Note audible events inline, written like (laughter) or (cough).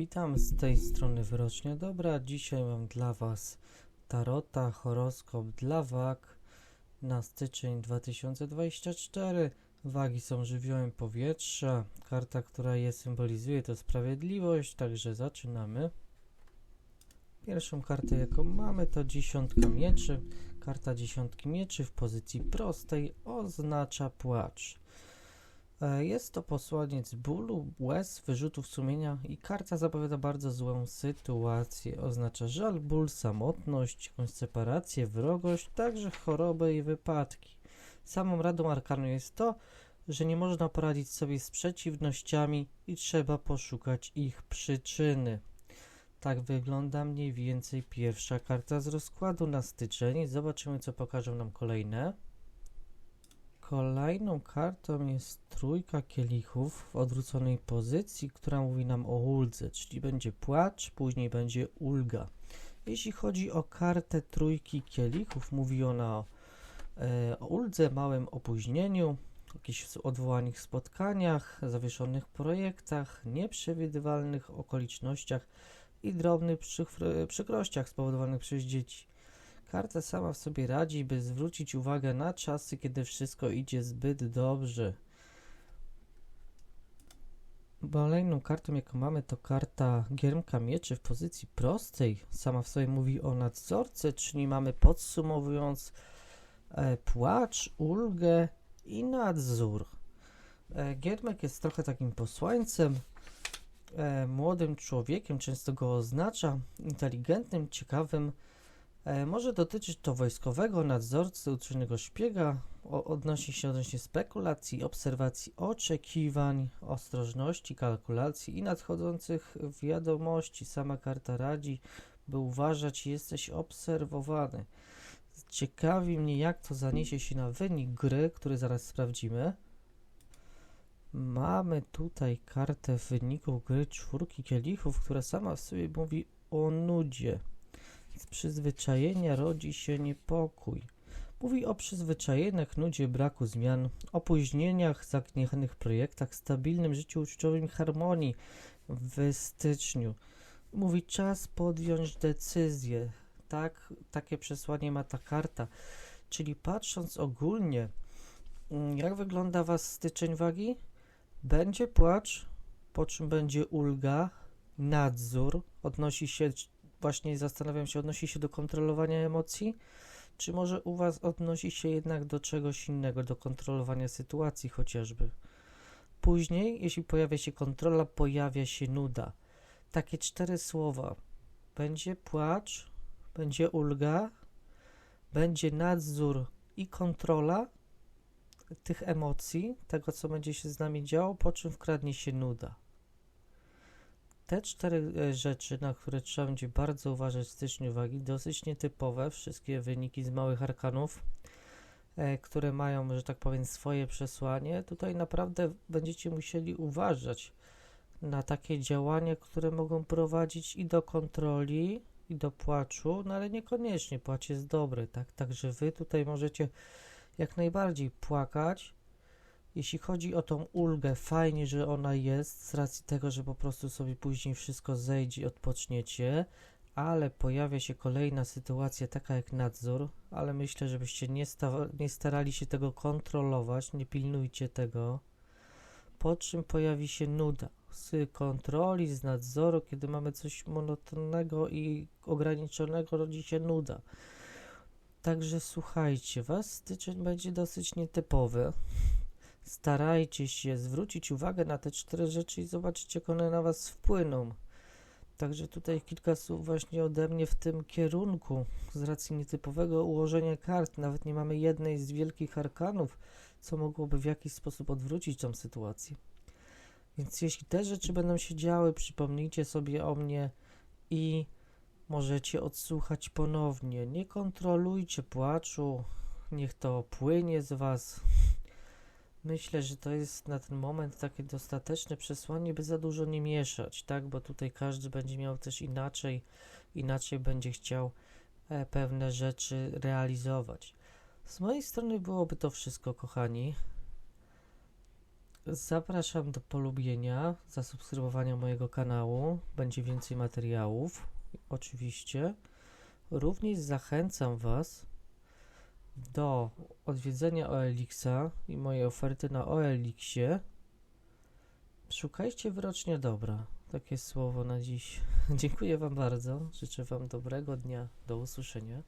Witam z tej strony Wyrocznia Dobra. Dzisiaj mam dla Was Tarota, horoskop dla wag na styczeń 2024. Wagi są żywiołem powietrza. Karta, która je symbolizuje, to sprawiedliwość, także zaczynamy. Pierwszą kartę, jaką mamy, to dziesiątka mieczy. Karta dziesiątki mieczy w pozycji prostej oznacza płacz. E, Jest to posłaniec bólu, łez, wyrzutów sumienia i karta zapowiada bardzo złą sytuację. Oznacza żal, ból, samotność, jakąś separację, wrogość, także chorobę i wypadki. Samą radą arkanu jest to, że nie można poradzić sobie z przeciwnościami i trzeba poszukać ich przyczyny. Tak wygląda mniej więcej pierwsza karta z rozkładu na styczeń. Zobaczymy, co pokażą nam kolejne. Kolejną kartą jest trójka kielichów w odwróconej pozycji, która mówi nam o uldze, czyli będzie płacz, później będzie ulga. Jeśli chodzi o kartę trójki kielichów, mówi ona o, e, o uldze, małym opóźnieniu, jakichś odwołanych spotkaniach, zawieszonych projektach, nieprzewidywalnych okolicznościach i drobnych przykrościach spowodowanych przez dzieci. Karta sama w sobie radzi, by zwrócić uwagę na czasy, kiedy wszystko idzie zbyt dobrze. Kolejną kartą, jaką mamy, to karta Giermka Mieczy w pozycji prostej. Sama w sobie mówi o nadzorce, czyli mamy podsumowując e, płacz, ulgę i nadzór. E, Giermek jest trochę takim posłańcem, e, młodym człowiekiem, często go oznacza, inteligentnym, ciekawym, może dotyczyć to wojskowego nadzorcy, uczonego szpiega, o, odnosi się odnośnie spekulacji, obserwacji, oczekiwań, ostrożności, kalkulacji i nadchodzących wiadomości. Sama karta radzi, by uważać, jesteś obserwowany. Ciekawi mnie, jak to zaniesie się na wynik gry, który zaraz sprawdzimy. Mamy tutaj kartę wyników gry czwórki kielichów, która sama w sobie mówi o nudzie. Z przyzwyczajenia rodzi się niepokój. Mówi o przyzwyczajeniach, nudzie, braku zmian, opóźnieniach, zagniechanych projektach, stabilnym życiu uczuciowym, harmonii w styczniu. Mówi czas podjąć decyzję. Tak, takie przesłanie ma ta karta. Czyli patrząc ogólnie, mm, jak wygląda Was styczeń wagi? Będzie płacz, po czym będzie ulga, nadzór, odnosi się właśnie zastanawiam się, odnosi się do kontrolowania emocji, czy może u Was odnosi się jednak do czegoś innego, do kontrolowania sytuacji chociażby. Później, jeśli pojawia się kontrola, pojawia się nuda. Takie cztery słowa. Będzie płacz, będzie ulga, będzie nadzór i kontrola tych emocji, tego co będzie się z nami działo, po czym wkradnie się nuda. Te cztery e, rzeczy, na które trzeba będzie bardzo uważać w styczniu wagi, dosyć nietypowe, wszystkie wyniki z małych arkanów, e, które mają, że tak powiem, swoje przesłanie. Tutaj naprawdę będziecie musieli uważać na takie działania, które mogą prowadzić i do kontroli, i do płaczu, no ale niekoniecznie płacz jest dobry, tak? Także wy tutaj możecie jak najbardziej płakać, jeśli chodzi o tą ulgę, fajnie, że ona jest, z racji tego, że po prostu sobie później wszystko zejdzie, odpoczniecie, ale pojawia się kolejna sytuacja, taka jak nadzór, ale myślę, żebyście nie, nie starali się tego kontrolować, nie pilnujcie tego. Po czym pojawi się nuda z kontroli, z nadzoru, kiedy mamy coś monotonnego i ograniczonego, rodzi się nuda. Także słuchajcie, was styczeń będzie dosyć nietypowy starajcie się zwrócić uwagę na te cztery rzeczy i zobaczyć, jak one na Was wpłyną. Także tutaj kilka słów właśnie ode mnie w tym kierunku, z racji nietypowego ułożenia kart. Nawet nie mamy jednej z wielkich arkanów, co mogłoby w jakiś sposób odwrócić tą sytuację. Więc jeśli te rzeczy będą się działy, przypomnijcie sobie o mnie i możecie odsłuchać ponownie. Nie kontrolujcie płaczu, niech to płynie z Was. Myślę, że to jest na ten moment takie dostateczne przesłanie, by za dużo nie mieszać, tak? Bo tutaj każdy będzie miał też inaczej, inaczej będzie chciał e, pewne rzeczy realizować. Z mojej strony byłoby to wszystko, kochani. Zapraszam do polubienia, zasubskrybowania mojego kanału. Będzie więcej materiałów, oczywiście. Również zachęcam Was do odwiedzenia OLX-a i mojej oferty na OLX-ie. Szukajcie wyrocznie dobra. Takie słowo na dziś. (laughs) Dziękuję Wam bardzo. Życzę Wam dobrego dnia. Do usłyszenia.